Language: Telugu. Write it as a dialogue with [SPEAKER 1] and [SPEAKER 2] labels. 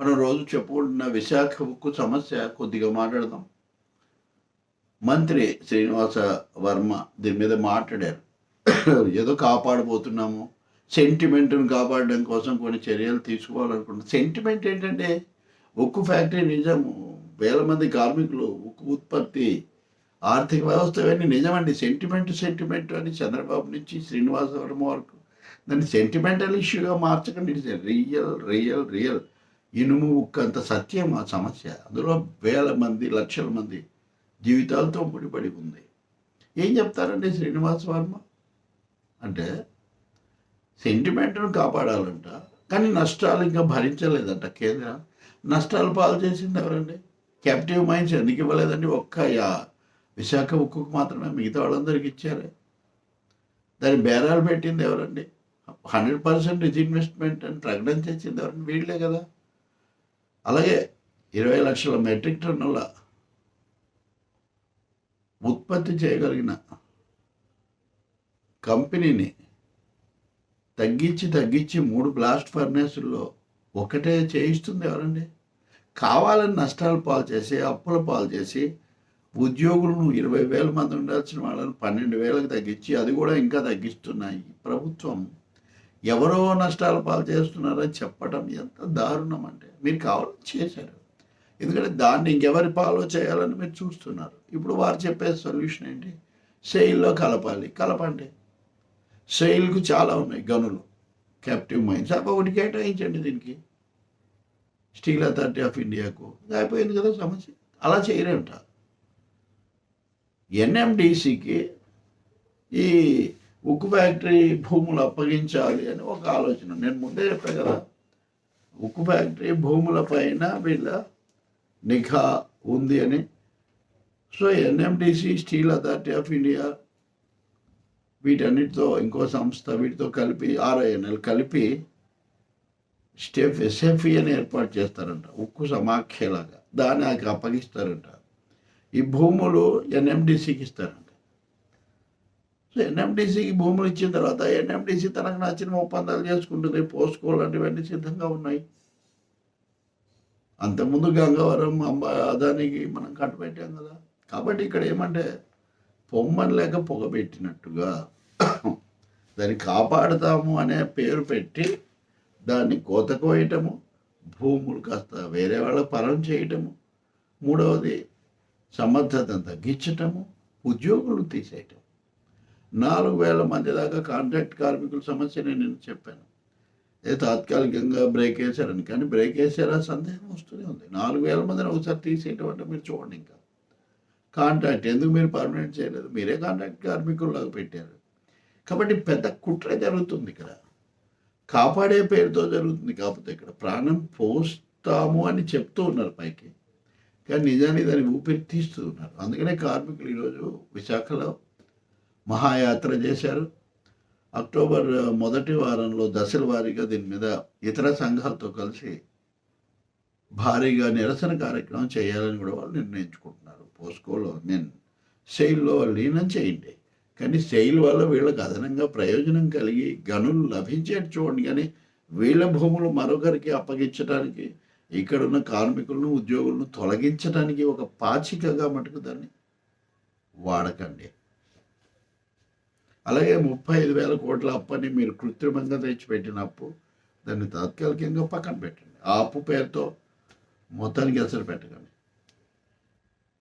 [SPEAKER 1] మనం రోజు చెప్పుకుంటున్న విశాఖ ఉక్కు సమస్య కొద్దిగా మాట్లాడదాం. మంత్రి శ్రీనివాస వర్మ దీని మీద మాట్లాడారు. ఏదో కాపాడబోతున్నాము. సెంటిమెంట్ను కాపాడడం కోసం కొన్ని చర్యలు తీసుకోవాలనుకుంటున్నాం. సెంటిమెంట్ ఏంటంటే ఉక్కు ఫ్యాక్టరీ నిజము. వేల మంది కార్మికులు ఉక్కు ఉత్పత్తి ఆర్థిక వ్యవస్థ ఇవన్నీ నిజమండి. సెంటిమెంట్ సెంటిమెంట్ అని చంద్రబాబు నుంచి శ్రీనివాస వర్మ వరకు. దాన్ని సెంటిమెంటల్ ఇష్యూగా మార్చకండి. Real real real. ఇనుము ఉక్కంత అంత సత్యం ఆ సమస్య. అందులో వేల మంది లక్షల మంది జీవితాలతో ముడిపడి ఉంది. ఏం చెప్తారండి శ్రీనివాస్ వర్మ? అంటే సెంటిమెంట్ను కాపాడాలంట కానీ నష్టాలు ఇంకా భరించలేదంట కేంద్ర. నష్టాలు పాలు చేసింది ఎవరండి? క్యాప్టివ్ మైండ్స్ ఎందుకు ఇవ్వలేదండి? ఒక్క విశాఖ ఉక్కుకు మాత్రమే మిగతా వాళ్ళందరికీ ఇచ్చారే. దాని బేరాలు పెట్టింది ఎవరండి? హండ్రెడ్ పర్సెంట్ ఇన్వెస్ట్మెంట్ అని ప్రకటన చేసింది ఎవరండి? వీళ్ళే కదా. అలాగే ఇరవై లక్షల మెట్రిక్ టన్నుల ఉత్పత్తి చేయగలిగిన కంపెనీని తగ్గించి తగ్గించి మూడు బ్లాస్ట్ ఫర్నేసుల్లో ఒకటే చేయిస్తుంది ఎవరండి? కావాలని నష్టాలు పాలు చేసి అప్పుల పాలు చేసి ఉద్యోగులను ఇరవై వేల మంది ఉండాల్సిన వాళ్ళని పన్నెండు వేలకు తగ్గించి అది కూడా ఇంకా తగ్గిస్తున్నాయి ప్రభుత్వం. ఎవరో నష్టాలు పాలు చేస్తున్నారని చెప్పడం ఎంత దారుణం అంటే మీరు కావాలని చేశారు. ఎందుకంటే దాన్ని ఇంకెవరి పాలో చేయాలని మీరు చూస్తున్నారు. ఇప్పుడు వారు చెప్పే సొల్యూషన్ ఏంటి? సెయిల్లో కలపాలి. కలపండి. సెయిల్కు చాలా ఉన్నాయి. గనులు క్యాప్టివ్ మైన్స్ అవి ఒకటి కేటాయించండి దీనికి. స్టీల్ అథారిటీ ఆఫ్ ఇండియాకు అయిపోయింది కదా సమస్య. అలా చేయరంట ఎన్ఎండిసికి ఈ ఉక్కు ఫ్యాక్టరీ భూములు అప్పగించాలి అని ఒక ఆలోచన. నేను ముందే చెప్పాను కదా ఉక్కు ఫ్యాక్టరీ భూముల పైన వీళ్ళ నిఘా ఉంది అని. So NMDC steel authority of India వీటన్నిటితో ఇంకో సంస్థ వీటితో కలిపి ఆర్ఐఎన్ఎల్ కలిపి స్టెఫ్ ఎస్ఎఫ్ఈ అని ఏర్పాటు చేస్తారంట ఉక్కు సమాఖ్యలాగా. దాన్ని నాకు అప్పగిస్తారంట. ఈ భూములు ఎన్ఎండిసికి ఇస్తారంట. సో ఎన్ఎండిసికి భూములు ఇచ్చిన తర్వాత ఎన్ఎండిసి తనకు నచ్చిన ఒప్పందాలు చేసుకుంటుంది పోసుకోవాలంటివన్నీ సిద్ధంగా ఉన్నాయి. అంతకుముందు గంగవరం అంబ అదానికి మనం కట్టబెట్టాం కదా. కాబట్టి ఇక్కడ ఏమంటే పొమ్మని లేక పొగబెట్టినట్టుగా దాన్ని కాపాడుతాము అనే పేరు పెట్టి దాన్ని కోత కోయటము భూములు కాస్త వేరే వాళ్ళ పరం చేయటము మూడవది సమర్థతను తగ్గించటము ఉద్యోగులు తీసేయటం. నాలుగు వేల మంది దాకా కాంట్రాక్ట్ కార్మికుల సమస్య నేను చెప్పాను. ఏ తాత్కాలికంగా బ్రేక్ వేశారని. కానీ బ్రేక్ వేసారా సందేహం వస్తూనే ఉంది. నాలుగు వేల మందిని ఒకసారి తీసేయటం అంటే మీరు చూడండి ఇంకా. కాంట్రాక్ట్ ఎందుకు మీరు పర్మనెంట్ చేయలేదు? మీరే కాంట్రాక్ట్ కార్మికుల్లాగా పెట్టారు. కాబట్టి పెద్ద కుట్ర జరుగుతుంది ఇక్కడ. కాపాడే పేరుతో జరుగుతుంది. కాకపోతే ఇక్కడ ప్రాణం పోస్తాము అని చెప్తూ ఉన్నారు పైకి. కానీ నిజాన్ని దాన్ని ఊపిరి తీస్తూ ఉన్నారు. అందుకనే కార్మికులు ఈరోజు విశాఖలో మహాయాత్ర చేశారు. అక్టోబర్ మొదటి వారంలో దశల వారీగా దీని మీద ఇతర సంఘాలతో కలిసి భారీగా నిరసన కార్యక్రమం చేయాలని కూడా వాళ్ళు నిర్ణయించుకుంటున్నారు. పోస్కోలో నేను సెయిల్లో లీనం చేయండి. కానీ సెయిల్ వల్ల వీళ్ళకి అదనంగా ప్రయోజనం కలిగి గనులు లభించేట్టు చూడండి. కానీ వీళ్ళ భూములు మరొకరికి అప్పగించడానికి ఇక్కడున్న కార్మికులను ఉద్యోగులను తొలగించడానికి ఒక పాచికగా మటుకు దాన్ని వాడకండి. అలాగే ముప్పై ఐదు వేల కోట్ల అప్పని మీరు కృత్రిమంగా తెచ్చిపెట్టిన అప్పు దాన్ని తాత్కాలికంగా పక్కన పెట్టండి. ఆ అప్పు పేరుతో మొత్తానికి అసలు పెట్టకండి.